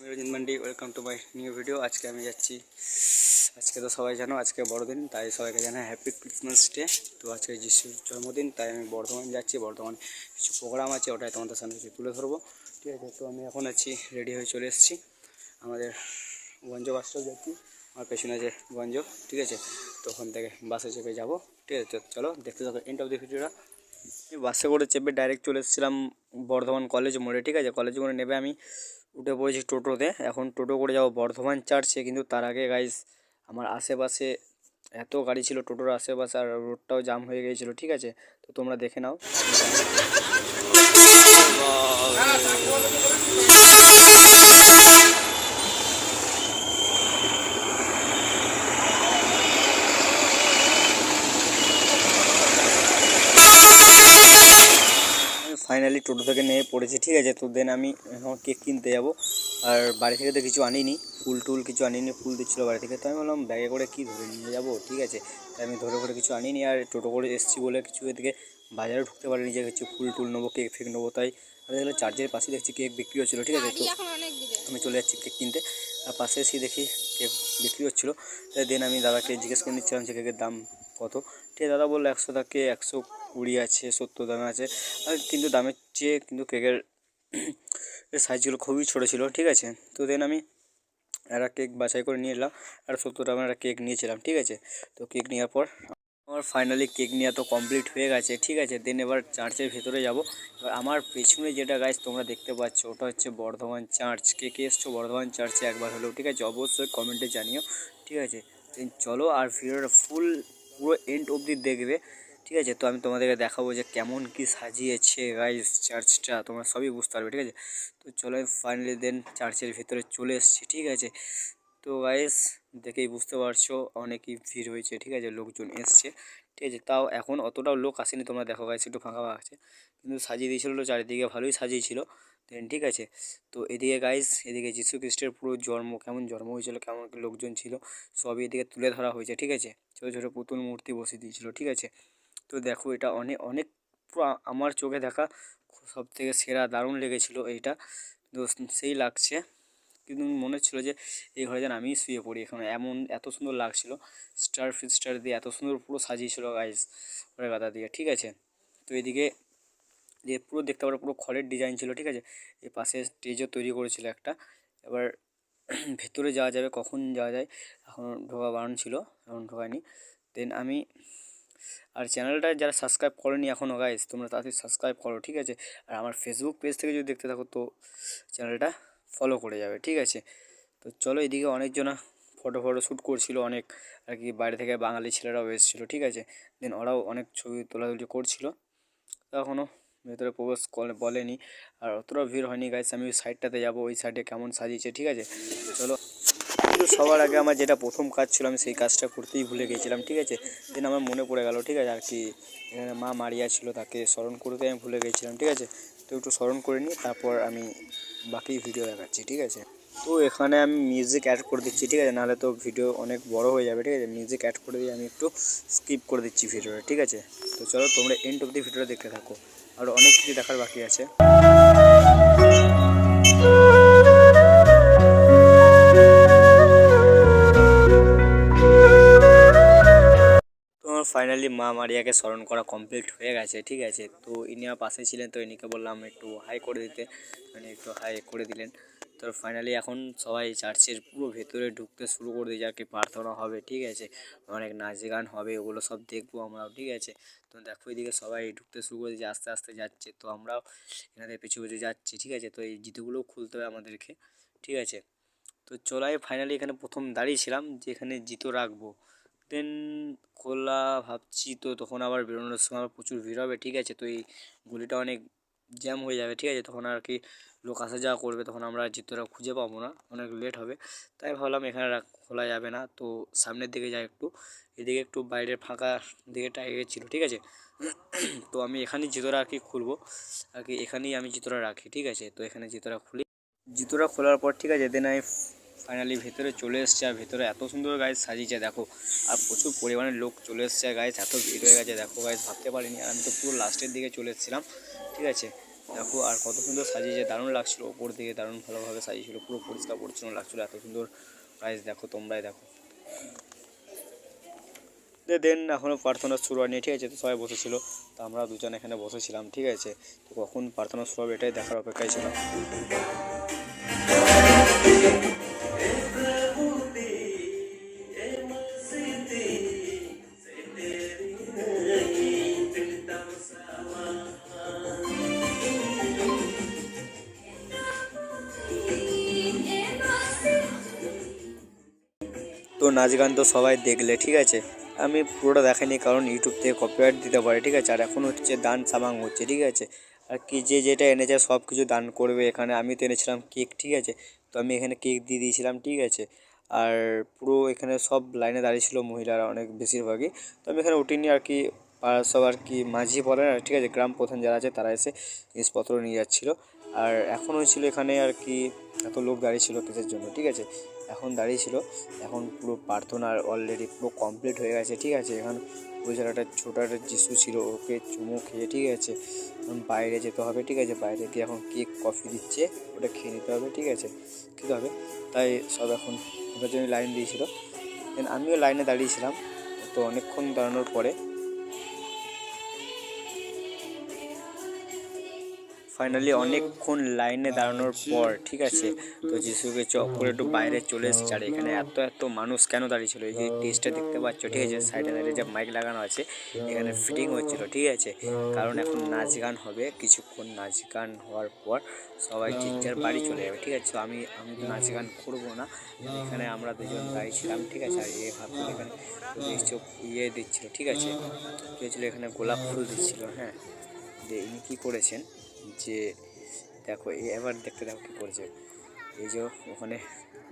আমি Ranjit Mandi welcome to my new video আজকে আমি যাচ্ছি, আজকে তো সবাই জানো, আজকে বড়দিন, তাই সবাইকে জানাই হ্যাপি ক্রিসমাস ডে তো আজকে যিশুর জন্মদিন, তাই আমি বর্ধমান যাচ্ছি। বর্ধমান কিছু প্রোগ্রাম আছে, ওটাই তোমাদের সামনে কিছু তুলে ধরবো। ঠিক আছে, তো আমি এখন আছি রেডি হয়ে চলে এসেছি। আমাদের গঞ্জ বাসটাও যাচ্ছি, আমার পেছনে আছে গঞ্জ ঠিক আছে? তো ওখান থেকে বাসে চেপে যাব, ঠিক আছে? চলো, দেখতে থাকো এন্ড অফ দি ভিডিওটা বাসে করে চেপে ডাইরেক্ট চলে এসেছিলাম বর্ধমান কলেজ মোড়ে, ঠিক আছে? কলেজ মোড়ে নেবে আমি উঠে পড়েছি টোটোতে। এখন টোটো করে যাব বর্ধমান চার্চে। কিন্তু তার আগে গাইজ আমার আশেপাশে এত গাড়ি ছিল টোটোর আশেপাশে আর রোডটাও জাম হয়ে গিয়েছিল, ঠিক আছে? তো তোমরা দেখে নাও ফাইনালি টোটো থেকে নিয়ে পড়েছি ঠিক আছে? তো দেন আমি কেক কিনতে যাব। আর বাড়ি থেকে তো কিছু আনিনি ফুল টুল কিছু আনিনি ফুল দিচ্ছিল বাড়ি থেকে। তো আমি বললাম ব্যাগে করে কী ধরে নিয়ে যাব? ঠিক আছে? তাই আমি ধরে করে কিছু আনিনি আর টোটো করে এসেছি বলে কিছু এদিকে বাজারে ঢুকতে পারিনি যে কিছু ফুল টুল নেব কেক ফেক নেব। তাই আমি দেখলাম চার্জের পাশে দেখছি কেক বিক্রি হচ্ছিল ঠিক আছে? তো আমি চলে যাচ্ছি কেক কিনতে। আর পাশে এসে দেখি কেক বিক্রি হচ্ছিল। তাই দেন আমি দাদাকে জিজ্ঞেস করে নিচ্ছিলাম যে কেকের দাম কত? ঠিক আছে দাদা বলল একশো থেকে একশো কুড়ি আছে সত্তর দামে আছে। আর কিন্তু দামের চেয়ে কিন্তু কেকের সাইজগুলো খুবই ছোটো ছিল, ঠিক আছে? তো দেন আমি একটা কেক বাছাই করে নিয়ে এলাম আর সত্তর টাকার একটা কেক নিয়েছিলাম, ঠিক আছে? তো কেক নেওয়ার পর আমার ফাইনালি কেক নেওয়া তো কমপ্লিট হয়ে গেছে, ঠিক আছে? দেন এবার চার্চের ভেতরে যাব। এবার আমার পেছনে যেটা গাছ তোমরা দেখতে পাচ্ছ, ওটা হচ্ছে বর্ধমান চার্চ। কে কে এসছো বর্ধমান চার্চে একবার হলেও, ঠিক আছে? অবশ্যই কমেন্টে জানিও, ঠিক আছে? দেন চলো আর ভিডিওটা ফুল পুরো এন্ড অবধি দেখবে। ঠিক আছে? তো আমি তোমাদেরকে দেখাবো যে কেমন কি সাজিয়েছে গাইস চার্চটা তোমরা সবই বুঝতে পারবে, ঠিক আছে? তো চলো ফাইনালি দেন চার্চের ভিতরে চলে এসেছি, ঠিক আছে? তো গাইস দেখেই বুঝতে পারছ, অনেকই ভিড় হয়েছে, ঠিক আছে? লোকজন এসছে, ঠিক আছে? তাও এখন অতটাও লোক আসেনি, তোমরা দেখো গাইস একটু ফাঁকা ফাঁকা আছে। কিন্তু সাজিয়ে দিয়েছিল চারিদিকে ভালোই সাজিয়েছিল। দেন ঠিক আছে? তো এদিকে গাইস এদিকে যিশু খ্রিস্টের পুরো জন্ম, কেমন জন্ম হয়েছিল, কেমন লোকজন ছিল, সবই এদিকে তুলে ধরা হয়েছে, ঠিক আছে? ছোটো ছোটো পুতুল মূর্তি বসিয়ে দিয়েছিল, ঠিক আছে? তো দেখো এটা অনেক অনেক আমার চোখে দেখা সব থেকে সেরা দারুণ লেগেছিলো এইটা। তো সেই লাগছে। কিন্তু মনে হচ্ছিল যে এই ঘরে যেন আমিই শুয়ে পড়ি এখানে। এমন এত সুন্দর লাগছিল। স্টার ফিস্টার দিয়ে এত সুন্দর পুরো সাজিয়েছিল গাইস ঘরে গাদা দিয়ে, ঠিক আছে? তো এদিকে যে পুরো দেখতে পারো পুরো খড়ের ডিজাইন ছিল, ঠিক আছে? এই পাশে স্টেজও তৈরি করেছিল একটা। এবার ভেতরে যাওয়া যাবে, কখন যাওয়া যায়, এখন ঢোকা বারণ ছিল, এখন ঢোকায়নি। দেন আমি আর চ্যানেলটা যারা সাবস্ক্রাইব করেনি এখনও গাইস তোমরা তাড়াতাড়ি সাবস্ক্রাইব করো, ঠিক আছে? আর আমার ফেসবুক পেজ থেকে যদি দেখতে থাকো, তো চ্যানেলটা ফলো করে যাবে, ঠিক আছে? তো চলো এদিকে অনেকজনা ফটো ফটো শ্যুট করছিল অনেক, আর কি বাইরে থেকে বাঙালি ছেলেরাও এসেছিল, ঠিক আছে? দেন ওরাও অনেক ছবি তোলাতুলি করছিল। এখনও ভেতরে প্রবেশ বলেনি। আর অতটা ভিড় হয়নি গাইস আমি ওই সাইডটাতে যাব, ওই সাইডে কেমন সাজিয়েছে, ঠিক আছে? চলো। কিন্তু সবার আগে আমার যেটা প্রথম কাজ ছিল, আমি সেই কাজটা করতেই ভুলে গিয়েছিলাম ঠিক আছে? দেন আমার মনে পড়ে গেল, ঠিক আছে? আর কি, এখানে মা মারিয়া ছিল, তাকে স্মরণ করতে আমি ভুলে গিয়েছিলাম ঠিক আছে? তো একটু স্মরণ করে নিই, তারপর আমি বাকি ভিডিও দেখাচ্ছি, ঠিক আছে? তো এখানে আমি মিউজিক অ্যাড করে দিচ্ছি, ঠিক আছে? নাহলে তো ভিডিও অনেক বড় হয়ে যাবে, ঠিক আছে? মিউজিক অ্যাড করে দিয়ে আমি একটু স্কিপ করে দিচ্ছি ভিডিওটা ঠিক আছে? তো চলো তোমরা এন্ড অব্দি ভিডিওটা দেখতে থাকো। আর অনেক কিছু দেখার বাকি আছে। ফাইনালি মা মারিয়াকে স্মরণ করা কমপ্লিট হয়ে গেছে, ঠিক আছে? তো ইনি আমার পাশে ছিলেন, তো ইনিকে বললাম একটু হাই করে দিতে। মানে একটু হাই করে দিলেন। তো ফাইনালি এখন সবাই চার্চের পুরো ভেতরে ঢুকতে শুরু করে দিয়ে যাকে প্রার্থনা হবে, ঠিক আছে? অনেক নাচ গান হবে, ওগুলো সব দেখব আমরাও, ঠিক আছে? তো দেখো এদিকে সবাই ঢুকতে শুরু করে দিয়েছে, আস্তে আস্তে যাচ্ছে। তো আমরাও এনাদের পিছু পিছু যাচ্ছি, ঠিক আছে? তো এই জিতুগুলোও খুলতে হবে আমাদেরকে, ঠিক আছে? তো চলাই ফাইনালি এখানে প্রথম দাঁড়িয়েছিলাম যে এখানে জিতো রাখব। দেন খোলা ভাবছি তো তখন আবার বেরোনোর সময় আবার প্রচুর ভিড় হবে, ঠিক আছে? তো এই গলিটা অনেক জ্যাম হয়ে যাবে, ঠিক আছে? তখন আর কি লোক আসা যাওয়া করবে, তখন আমরা জিতোরা খুঁজে পাবো না, অনেক লেট হবে। তাই ভাবলাম এখানে খোলা যাবে না, তো সামনের দিকে যাই একটু। এদিকে একটু বাইরের ফাঁকা দিকে দিকেটা এগেছিলো ঠিক আছে? তো আমি এখানেই জিতোরা আর কি খুলবো। আর কি এখানেই আমি জিতোরা রাখি, ঠিক আছে? তো এখানে জিতোরা খুলি। জুতোটা খোলার পর, ঠিক আছে? দেন আমি ফাইনালি ভেতরে চলে এসছে আর ভেতরে এত সুন্দর গাছ সাজিয়েছে, দেখো। আর প্রচুর পরিমাণে লোক চলে এসছে গাছ এত ভিড় হয়ে গেছে, দেখো গাছ ভাবতে পারিনি। আর আমি তো পুরো লাস্টের দিকে চলে এসেছিলাম, ঠিক আছে? দেখো আর কত সুন্দর সাজিয়েছে, দারুণ লাগছিল ওপর দিকে, দারুণ ভালোভাবে সাজিয়েছিল, পুরো পরিষ্কার পরিচ্ছন্ন লাগছিল, এত সুন্দর প্রাইস দেখো তোমরাই দেখো। দেন এখনও প্রার্থনা শুরু হয়নি, ঠিক আছে? তো সবাই বসেছিল, তো আমরা দুজন এখানে বসেছিলাম, ঠিক আছে? তো কখন প্রার্থনা শুরু হবে এটাই দেখার অপেক্ষায় ছিলাম। নাচ গান তো সবাই দেখলে, ঠিক আছে? আমি পুরোটা দেখাইনি, কারণ ইউটিউব থেকে কপিরাইট দিতে পারে, ঠিক আছে? আর এখন হচ্ছে দান সামাং হচ্ছে, ঠিক আছে? আর কি যে যেটা এনেছে সব কিছু দান করবে, এখানে আমি তো এনেছিলাম কেক ঠিক আছে? তো আমি এখানে কেক দিয়ে দিয়েছিলাম, ঠিক আছে? আর পুরো এখানে সব লাইনে দাঁড়িয়ে ছিল মহিলারা অনেক বেশিরভাগই। তো আমি এখানে উঠিনি আর কি সব আর কি মাঝি বলেন আর ঠিক আছে? গ্রাম প্রধান যারা আছে, তারা এসে জিনিসপত্র নিয়ে যাচ্ছিল। আর এখন হয়েছিল এখানে আর কি এত লোক দাঁড়িয়ে ছিল কিসের জন্য, ঠিক আছে? এখন দাঁড়িয়ে ছিল এখন পুরো প্রার্থনার অলরেডি পুরো কমপ্লিট হয়ে গেছে, ঠিক আছে? এখন ওই জায়গাটা ছোটো একটা যিশু ছিল, ওকে চুমু খেয়ে, ঠিক আছে? এখন বাইরে যেতে হবে, ঠিক আছে? বাইরে গিয়ে এখন কেক, কফি দিচ্ছে, ওটা খেয়ে নিতে হবে, ঠিক আছে? খেতে হবে। তাই সব এখন ওটার জন্য লাইন দিয়েছিল। আমিও লাইনে দাঁড়িয়েছিলাম। তো অনেকক্ষণ দাঁড়ানোর পরে ফাইনালি অনেকক্ষণ লাইনে দাঁড়ানোর পর ঠিক আছে? তো যিশুকে চক করে একটু বাইরে চলে এসেছে আর এখানে এত এত মানুষ কেন দাঁড়িয়েছিল এই যে টেস্টটা দেখতে পাচ্ছ ঠিক আছে? সাইডে সাইডে যে মাইক লাগানো আছে এখানে ফিটিং হচ্ছিল ঠিক আছে? কারণ এখন নাচ গান হবে। কিছুক্ষণ নাচ গান হওয়ার পর সবাই যার বাড়ি চলে যাবে ঠিক আছে? তো আমি আমি তো নাচ গান করব না। এখানে আমরা দুজন দাঁড়িয়েছিলাম ঠিক আছে? আর এ ভাবছিল এখানে ইয়ে দিচ্ছিল ঠিক আছে? কি হয়েছিল এখানে গোলাপ ফুল দিচ্ছিল হ্যাঁ? যে ইনি কী করেছেন? যে দেখো এবার দেখতে দেখো কী করছে। এই যে ওখানে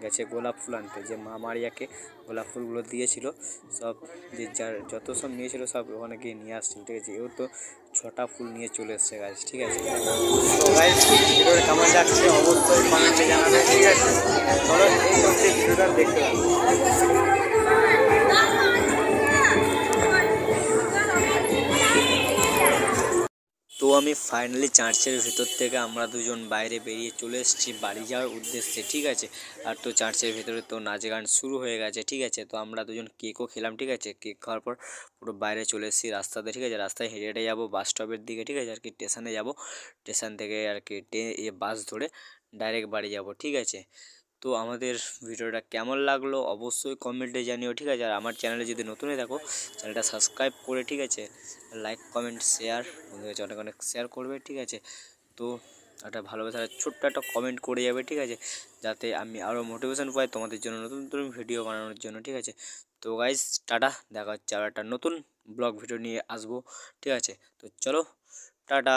গেছে গোলাপ ফুল আনতে। যে মা মারিয়াকে গোলাপ ফুলগুলো দিয়েছিল, সব যে যার যত সব নিয়েছিল সব ওখানে গিয়ে নিয়ে আসছিল ঠিক আছে? এও তো ছটা ফুল নিয়ে চলে এসছে গাছ, ঠিক আছে? কেমন অবশ্যই জানাবে, ঠিক আছে? দেখতে আমি ফাইনালি চার্চের ভিতর থেকে আমরা দুজন বাইরে বেরিয়ে চলে এসেছি বাড়ি যাওয়ার উদ্দেশ্যে, ঠিক আছে? আর তো চার্চের ভিতরে তো নাচ গান শুরু হয়ে গেছে, ঠিক আছে? তো আমরা দুজন কেকও খেলাম, ঠিক আছে? কেক খাওয়ার পর পুরো বাইরে চলে এসেছি রাস্তাতে, ঠিক আছে? রাস্তায় হেঁটে হেঁটে যাব বাস স্টপের দিকে, ঠিক আছে? আর কি স্টেশনে যাব। স্টেশন থেকে আর কি ট্রে এ বাস ধরে ডাইরেক্ট বাড়ি যাব, ঠিক আছে? তো আমাদের ভিডিওটা কেমন লাগল অবশ্যই কমেন্টে জানিও, ঠিক আছে? আর আমার চ্যানেলে যদি নতুন হয়ে থাকো, চ্যানেলটা সাবস্ক্রাইব করে, ঠিক আছে? লাইক, কমেন্ট, শেয়ার, বন্ধুদের কাছে অনেক অনেক শেয়ার করবে, ঠিক আছে? তো একটা ভালোবাসার ছোট্ট একটা কমেন্ট করে যাবে, ঠিক আছে? যাতে আমি আরও মোটিভেশন পাই তোমাদের জন্য নতুন নতুন ভিডিও বানানোর জন্য, ঠিক আছে? তো গাইজ টাটা। দেখা হচ্ছে আর একটা নতুন ব্লগ ভিডিও নিয়ে আসব, ঠিক আছে? তো চলো, টাটা।